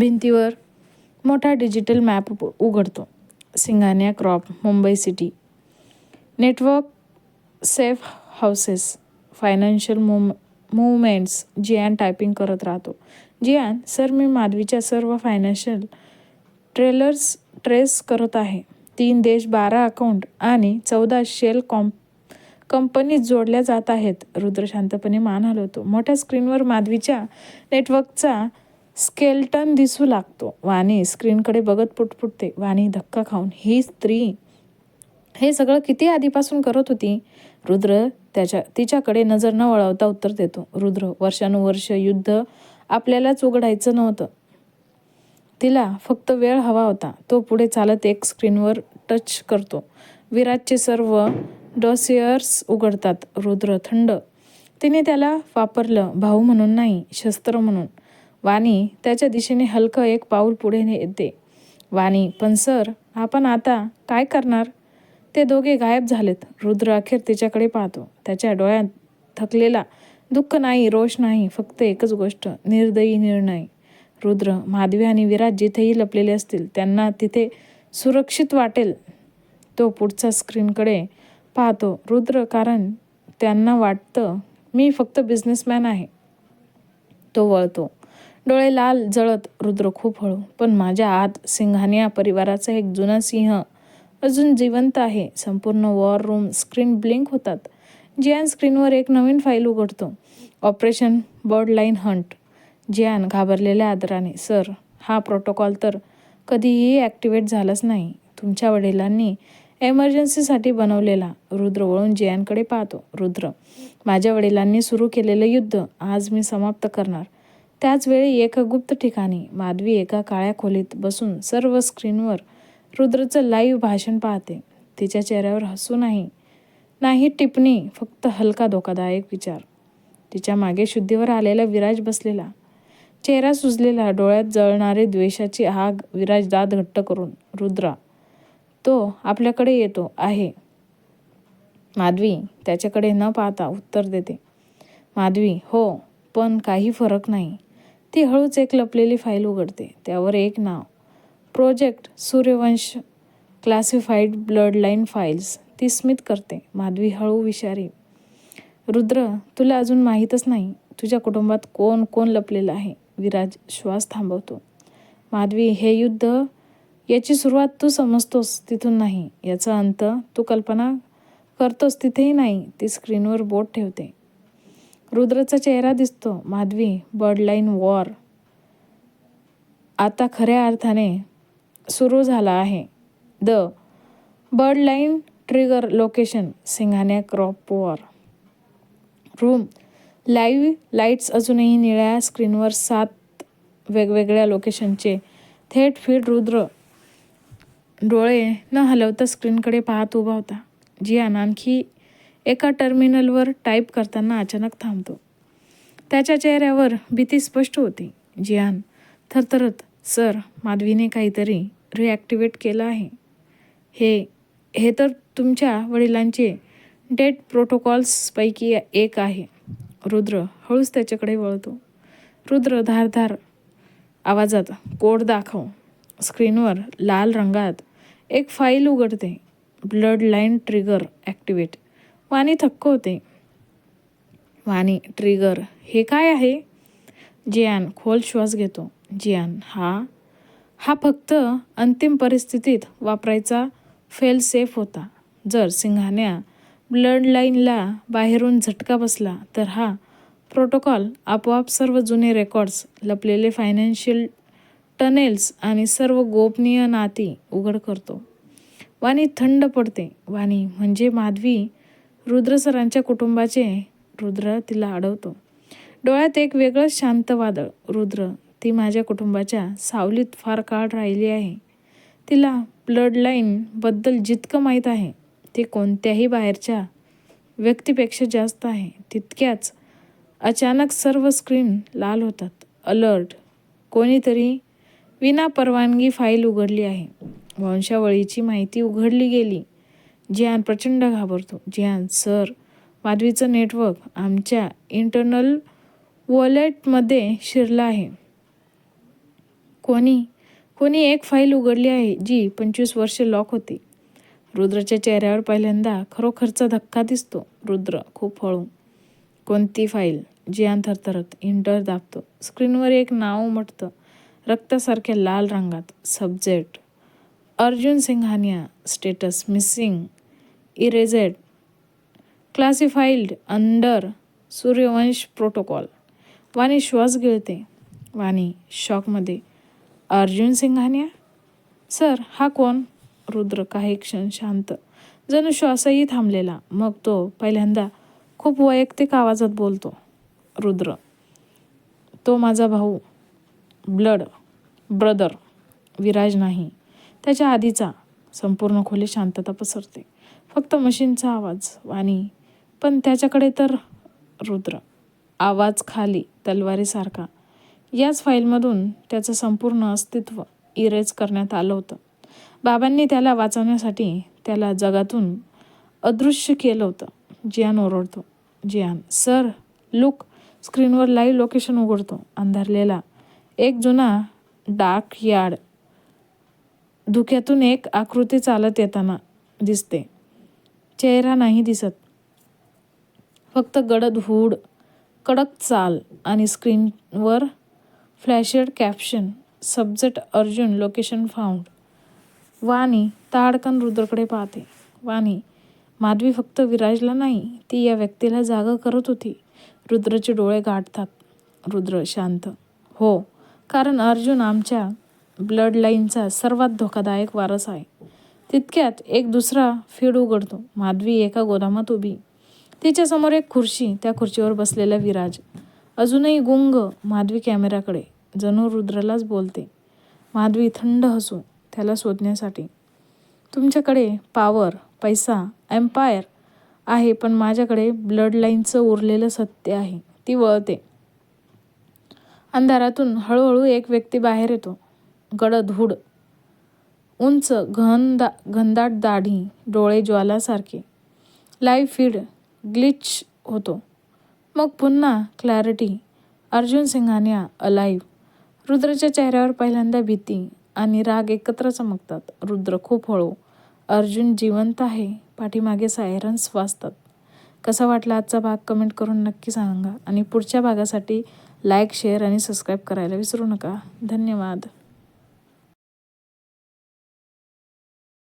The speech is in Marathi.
भिंतीवर मोठा डिजिटल मॅप उघडतो. Singhania corp Mumbai city. Network safe houses financial मुम movements Jiyan typing करत राहतो. जियान सर मी माधवीच्या सर्व फायनान्शियल ट्रेलर्स ट्रेस करत आहे. तीन देश बारा अकाउंट आणि चौदा शेल कॉम्प कंपनीज जोडल्या जात आहेत. रुद्र शांतपणे मान हलवतो. मोठ्या स्क्रीनवर माधवीच्या नेटवर्कचा स्केल्टन दिसू लागतो. वाणी स्क्रीनकडे बघत पुटपुटते. वाणी धक्का खाऊन ही स्त्री हे सगळं किती आधीपासून करत होती? रुद्र त्याच्या तिच्याकडे नजर न वळवता उत्तर देतो. रुद्र वर्षानुवर्ष युद्ध आपल्यालाच उघडायचं नव्हतं. तिला फक्त वेळ हवा होता. तो पुढे चालत एक स्क्रीनवर टच करतो. विराटचे सर्व डॉसियर्स उघडतात. रुद्र थंड. तिने त्याला वापरलं भाऊ म्हणून नाही शस्त्र म्हणून. वाणी त्याच्या दिशेने हलकं एक पाऊल पुढे ने- येते. वाणी पण सर आपण आता काय करणार? ते दोघे गायब झालेत. रुद्र अखेर तिच्याकडे पाहतो. त्याच्या डोळ्यात थकलेला दुःख नाही रोष नाही फक्त एकच गोष्ट निर्दयी निर्णय. रुद्र माधवी आणि विराज जिथेही लपलेले असतील त्यांना तिथे सुरक्षित वाटेल. तो पुढच्या स्क्रीनकडे पाहतो. रुद्र कारण त्यांना वाटतं मी फक्त बिझनेसमॅन आहे. तो वळतो. डोळे लाल जळत रुद्र खूप हळू. पण माझ्या आत सिंघानिया परिवाराचा एक जुना सिंह अजून जिवंत आहे. संपूर्ण वॉर रूम स्क्रीन ब्लिंक होतात. जियान स्क्रीनवर एक नवीन फाईल उघडतो. Operation bird line hunt Jiyan घाबरलेल्या आदराने सर हा प्रोटोकॉल तर कधीही ॲक्टिवेट झालाच नाही. तुमच्या वडिलांनी एमर्जन्सीसाठी बनवलेला. रुद्र वळून जियानकडे पाहतो. रुद्र माझ्या वडिलांनी सुरू केलेलं युद्ध आज मी समाप्त करणार. त्याचवेळी एका गुप्त ठिकाणी माधवी एका काळ्या खोलीत बसून सर्व स्क्रीनवर रुद्रचं लाईव्ह भाषण पाहते. तिच्या चेहऱ्यावर हसू नाही. नाही टिप्पणी फक्त हलका धोकादायक विचार. तिच्यामागे शुद्धीवर आलेला विराज बसलेला. चेहरा सुजलेला डोळ्यात जळणारे द्वेषाची आग विराज दात घट्ट करून. रुद्रा तो आपल्याकडे येतो आहे. माधवी त्याच्याकडे न पाहता उत्तर देते. माधवी हो पण काही फरक नाही. ती हळूच एक लपलेली फाईल उघडते. त्यावर एक नाव. Project Suryavansh classified blood line files ती स्मित करते. माधवी हळू विषारी. रुद्र तुला अजून माहीतच नाही. तुझ्या कुटुंबात कोण कोण लपलेलं आहे? विराज श्वास थांबवतो. माधवी हे युद्ध याची सुरुवात तू समजतोस तिथून नाही. याचा अंत तू कल्पना करतोस तिथेही नाही. ती स्क्रीनवर बोट ठेवते. रुद्रचा चेहरा दिसतो. Madhavi birdline war. आता खऱ्या अर्थाने सुरू झाला आहे. The birdline trigger location Singhania corp war. Room. Live lights अजूनही निळ्या स्क्रीनवर सात वेगवेगळ्या लोकेशनचे. थेट फीड रुद्र. डोळे न हलवता स्क्रीनकडे पाहत उभा होता. जियान आणखी एका टर्मिनलवर टाईप करताना अचानक थांबतो. त्याच्या चेहऱ्यावर भीती स्पष्ट होती. जियान थरथरत सर माधवीने काहीतरी रिॲक्टिवेट केलं आहे. हे हे तर तुमच्या वडिलांचे डेट प्रोटोकॉल्सपैकी एक आहे. रुद्र हळूच त्याच्याकडे वळतो. रुद्र धारधार आवाजात कोड दाखव. स्क्रीनवर लाल रंगात एक फाईल उघडते. Blood line trigger activate Vani थक्क होते. वाणी ट्रिगर हे काय आहे? जियान खोल श्वास घेतो. जियान हा हा फक्त अंतिम परिस्थितीत वापरायचा फेल सेफ होता. जर सिंघाण्या ब्लड लाईनला बाहेरून झटका बसला तर हा प्रोटोकॉल आपोआप सर्व जुने रेकॉर्ड्स लपलेले फायनान्शियल टनेल्स आणि सर्व गोपनीय नाती उघड करतो. वाणी थंड पडते. वाणी म्हणजे माधवी रुद्र सरांच्या कुटुंबाचे रुद्र तिला अडवतो डोळ्यात एक वेगळंच शांत वादळ. रुद्र ती माझ्या कुटुंबाच्या सावलीत फार काळ राहिली आहे. तिला ब्लडलाईनबद्दल जितकं माहीत आहे ते कोणत्याही बाहेरच्या व्यक्तीपेक्षा जास्त आहे. तितक्याच अचानक सर्व स्क्रीन लाल होतात. अलर्ट कोणीतरी विना परवानगी फाईल उघडली आहे. वंशावळीची माहिती उघडली गेली. जियान प्रचंड घाबरतो जियान सर माधवीचं नेटवर्क आमच्या इंटरनल वॉलेटमध्ये शिरलं आहे. कोणी कोणी एक फाईल उघडली आहे जी पंचवीस वर्षे लॉक होती. रुद्रच्या चेहऱ्यावर पहिल्यांदा खरोखरचा धक्का दिसतो. रुद्र खूप हळू. कोणती फाईल जियान थरथरत इंटर दाबतो. स्क्रीनवर एक नाव उमटतं. रक्तासारख्या लाल रंगात. Subject Arjun Singhania. Status missing erased classified under Suryavansh protocol Vani श्वास गिळते वाणी शॉकमध्ये अर्जुन सिंघानिया सर हा कोण? रुद्र काही क्षण शांत. जणू श्वासही थांबलेला. मग तो पहिल्यांदा खूप वैयक्तिक आवाजात बोलतो. रुद्र तो माझा भाऊ. Blood brother. विराज नाही. त्याच्या आधीचा संपूर्ण खोली शांतता पसरते. फक्त मशीनचा आवाज वाणी. पण त्याच्याकडे तर रुद्र. आवाज खाली तलवारीसारखा. याच फाईलमधून त्याचं संपूर्ण अस्तित्व इरेज करण्यात आलं होतं. बाबांनी त्याला वाचवण्यासाठी त्याला जगातून अदृश्य केलं होतं. जियान ओरडतो. जियान सर लुक स्क्रीनवर लाईव्ह लोकेशन उघडतो. अंधारलेला एक जुना डार्क यार्ड. धुक्यातून एक आकृती चालत येताना दिसते. चेहरा नाही दिसत. फक्त गडद हूड कडक चाल आणि स्क्रीनवर flashed caption subject Arjun location found Vani ताडकन रुद्रकडे पाहते. वाणी माधवी फक्त विराजला नाही ती या व्यक्तीला जागा करत होती. रुद्रचे डोळे गाठतात. रुद्र शांत. हो कारण अर्जुन आमच्या ब्लड लाईनचा सर्वात धोकादायक वारस आहे. तितक्यात एक दुसरा फीड उघडतो. माधवी एका गोदामात उभी. तिच्यासमोर एक खुर्ची त्या खुर्चीवर बसलेला विराज. अजूनही गुंग माधवी कॅमेऱ्याकडे जणू रुद्रलाच बोलते. माधवी थंड हसून त्याला शोधण्यासाठी. तुमच्याकडे पावर पैसा एम्पायर आहे पण माझ्याकडे ब्लड लाईनचं उरलेलं सत्य आहे. ती वळते. अंधारातून हळूहळू एक व्यक्ती बाहेर येतो. गडद हुड. उंच घन दा घनदाट दाढी डोळे ज्वालासारखे. लाईव्ह फीड ग्लिच होतो. मग पुन्हा क्लॅरिटी अर्जुन सिंघानिया अलाईव्ह रुद्रच्या चेहऱ्यावर पहिल्यांदा भीती आणि राग एकत्र चमकतात. रुद्र खूप हळू. अर्जुन जिवंत आहे. पाठीमागे सायरन्स वाजतात कसा वाटला आजचा भाग कमेंट करून नक्की सांगा. आणि पुढच्या भागासाठी लाईक शेअर आणि सबस्क्राईब करायला विसरू नका. धन्यवाद.